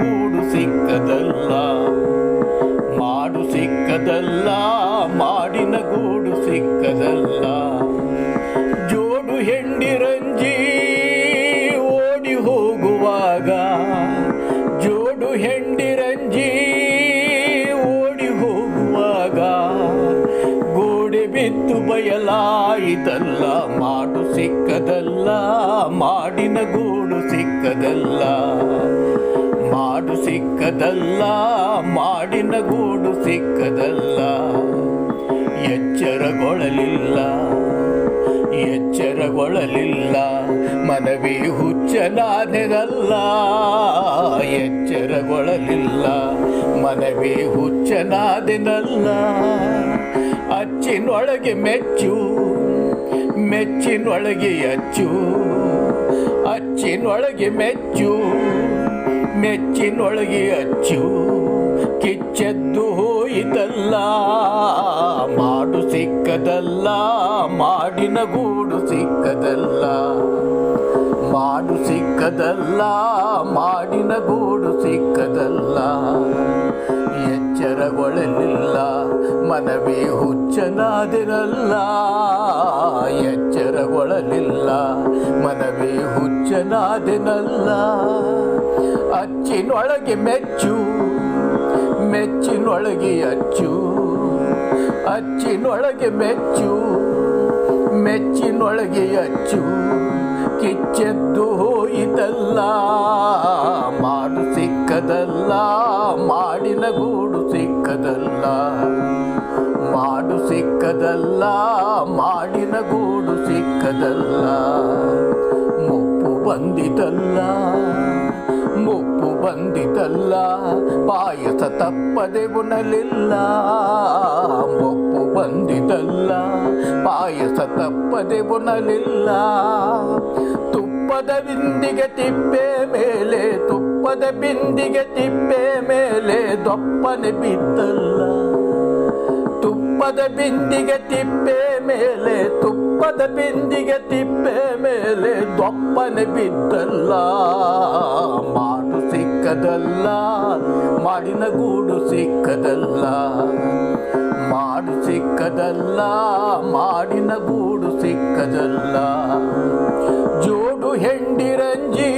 ಗೂಡು ಸಿಕ್ಕದಲ್ಲ, ಮಾಡು ಸಿಕ್ಕದಲ್ಲ, ಮಾಡಿನ ಗೂಡು ಸಿಕ್ಕದಲ್ಲ. ಜೋಡು ಹೆಂಡಿರಂಜಿ ಓಡಿ ಹೋಗುವಾಗ, ಜೋಡು ಹೆಂಡಿರಂಜಿ ಓಡಿ ಹೋಗುವಾಗ, ಗೋಡೆ ಬಿತ್ತು ಬಯಲಾಯಿತಲ್ಲ, ಮಾಡು ಸಿಕ್ಕದಲ್ಲ, ಮಾಡಿನ ಗೂಡು ಸಿಕ್ಕದಲ್ಲ. ಸಿಕ್ಕದಲ್ಲ, ಮಾಡಿನ ಗೂಡು ಸಿಕ್ಕದಲ್ಲ, ಎಚ್ಚರಗೊಳ್ಳಲಿಲ್ಲ ಎಚ್ಚರಗೊಳ್ಳಲಿಲ್ಲ, ಮನವಿ ಹುಚ್ಚನಾದೆದಲ್ಲ ಎಚ್ಚರಗೊಳ್ಳಲಿಲ್ಲ, ಮನವಿ ಹುಚ್ಚನಾದೆನಲ್ಲ ಅಚ್ಚಿನೊಳಗೆ ಮೆಚ್ಚು, ಮೆಚ್ಚಿನೊಳಗೆ ಅಚ್ಚು ಅಚ್ಚಿನೊಳಗೆ ಮೆಚ್ಚು. ಮೆಚ್ಚಿನೊಳಗೆ ಅಚ್ಚು, ಕಿಚ್ಚೆದ್ದು ಹೋಯಿತಲ್ಲ, ಮಾಡು ಸಿಕ್ಕದಲ್ಲ, ಮಾಡಿನ ಗೂಡು ಸಿಕ್ಕದಲ್ಲ, ಮಾಡು ಸಿಕ್ಕದಲ್ಲ, ಮಾಡಿನ ಗೂಡು ಸಿಕ್ಕದಲ್ಲ ಎಚ್ಚರಗೊಳ್ಳಲಿಲ್ಲ ಮನವೇ ಹುಚ್ಚನಾದಿರಲ್ಲ, ಎಚ್ಚರಗೊಳ್ಳಲಿಲ್ಲ. ಮನವೇ ಹುಚ್ಚನಾದಿನಲ್ಲ ಅಚ್ಚಿನೊಳಗೆ ಮೆಚ್ಚು, ಮೆಚ್ಚಿನೊಳಗೆ ಅಚ್ಚು. ಅಚ್ಚಿನೊಳಗೆ ಮೆಚ್ಚು, ಮೆಚ್ಚಿನೊಳಗೆ ಅಚ್ಚು. ಕಿಚ್ಚೆದ್ದು ಹೋಯಿತಲ್ಲ ಸಿಕ್ಕದಲ್ಲ, ಮಾಡಿನ ಗೂಡು ಸಿಕ್ಕದಲ್ಲ, ಮುಪ್ಪು ಬಂದಿತಲ್ಲ ಮುಪ್ಪು ಬಂದಿತಲ್ಲ, ಪಾಯಸ ತಪ್ಪದೆ ಉಣಲಿಲ್ಲ, ಮುಪ್ಪು ಬಂದಿತಲ್ಲ, ಪಾಯಸ ತಪ್ಪದೆ ಉಣಲಿಲ್ಲ. ತುಪ್ಪದ ಬಿಂದಿಗೆ ತಿಪ್ಪೆ ಮೇಲೆ, ತುಪ್ಪದ ಬಿಂದಿಗೆ ತಿಪ್ಪೆ ಮೇಲೆ ದೊಪ್ಪನೆ ಬಿದ್ದಲ್ಲ. ತುಪ್ಪದ ಬಿಂದಿಗೆ ತಿಪ್ಪೆ ಮೇಲೆ, ತುಪ್ಪದ ಬಿಂದಿಗೆ ತಿಪ್ಪೆ ಮೇಲೆ ದೊಪ್ಪನೆ ಬಿದ್ದಲ್ಲ ಮಾಡು ಸಿಕ್ಕದಲ್ಲ, ಮಾಡಿನ ಗೂಡು ಸಿಕ್ಕದಲ್ಲ, ಮಾಡು ಸಿಕ್ಕದಲ್ಲ, ಮಾಡಿನ ಗೂಡು ಸಿಕ್ಕದಲ್ಲ. ಜೋಡು ಹೆಂಡಿರಂಜಿ